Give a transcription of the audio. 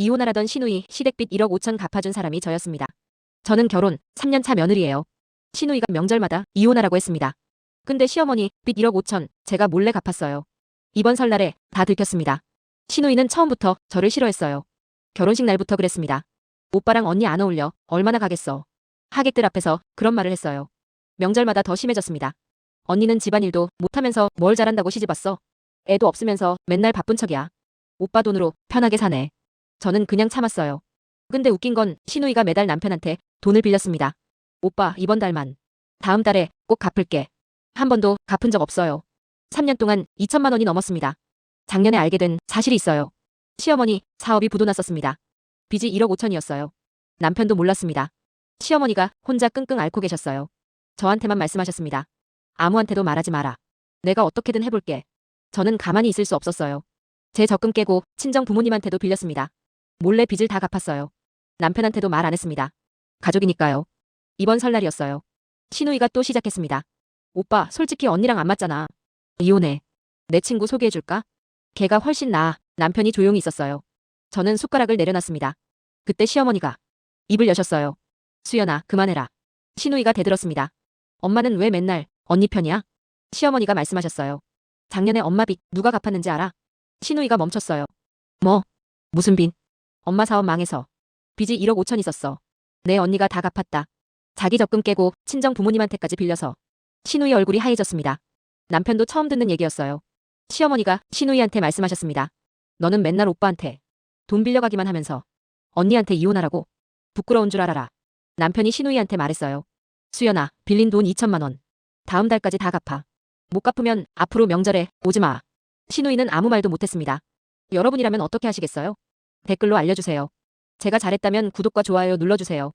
이혼하라던 신우이 시댁빚 1억 5천 갚아준 사람이 저였습니다. 저는 결혼 3년차 며느리예요. 신우이가 명절마다 이혼하라고 했습니다. 근데 시어머니 빚 1억 5천 제가 몰래 갚았어요. 이번 설날에 다 들켰습니다. 신우이는 처음부터 저를 싫어했어요. 결혼식 날부터 그랬습니다. 오빠랑 언니 안 어울려 얼마나 가겠어. 하객들 앞에서 그런 말을 했어요. 명절마다 더 심해졌습니다. 언니는 집안일도 못하면서 뭘 잘한다고 시집왔어. 애도 없으면서 맨날 바쁜 척이야. 오빠 돈으로 편하게 사네. 저는 그냥 참았어요. 근데 웃긴 건 신우이가 매달 남편한테 돈을 빌렸습니다. 오빠 이번 달만. 다음 달에 꼭 갚을게. 한 번도 갚은 적 없어요. 3년 동안 2천만 원이 넘었습니다. 작년에 알게 된 사실이 있어요. 시어머니 사업이 부도났었습니다. 빚이 1억 5천이었어요. 남편도 몰랐습니다. 시어머니가 혼자 끙끙 앓고 계셨어요. 저한테만 말씀하셨습니다. 아무한테도 말하지 마라. 내가 어떻게든 해볼게. 저는 가만히 있을 수 없었어요. 제 적금 깨고 친정 부모님한테도 빌렸습니다. 몰래 빚을 다 갚았어요. 남편한테도 말 안 했습니다. 가족이니까요. 이번 설날이었어요. 신우이가 또 시작했습니다. 오빠, 솔직히 언니랑 안 맞잖아. 이혼해. 내 친구 소개해줄까? 걔가 훨씬 나아. 남편이 조용히 있었어요. 저는 숟가락을 내려놨습니다. 그때 시어머니가 입을 여셨어요. 수연아, 그만해라. 신우이가 대들었습니다. 엄마는 왜 맨날 언니 편이야? 시어머니가 말씀하셨어요. 작년에 엄마 빚 누가 갚았는지 알아? 신우이가 멈췄어요. 뭐? 무슨 빚? 엄마 사업 망해서. 빚이 1억 5천 있었어. 내 언니가 다 갚았다. 자기 적금 깨고 친정 부모님한테까지 빌려서. 신우이 얼굴이 하얘졌습니다. 남편도 처음 듣는 얘기였어요. 시어머니가 신우이한테 말씀하셨습니다. 너는 맨날 오빠한테 돈 빌려가기만 하면서 언니한테 이혼하라고 부끄러운 줄 알아라. 남편이 신우이한테 말했어요. 수연아, 빌린 돈 2천만 원. 다음 달까지 다 갚아. 못 갚으면 앞으로 명절에 오지 마. 신우이는 아무 말도 못했습니다. 여러분이라면 어떻게 하시겠어요? 댓글로 알려주세요. 제가 잘했다면 구독과 좋아요 눌러주세요.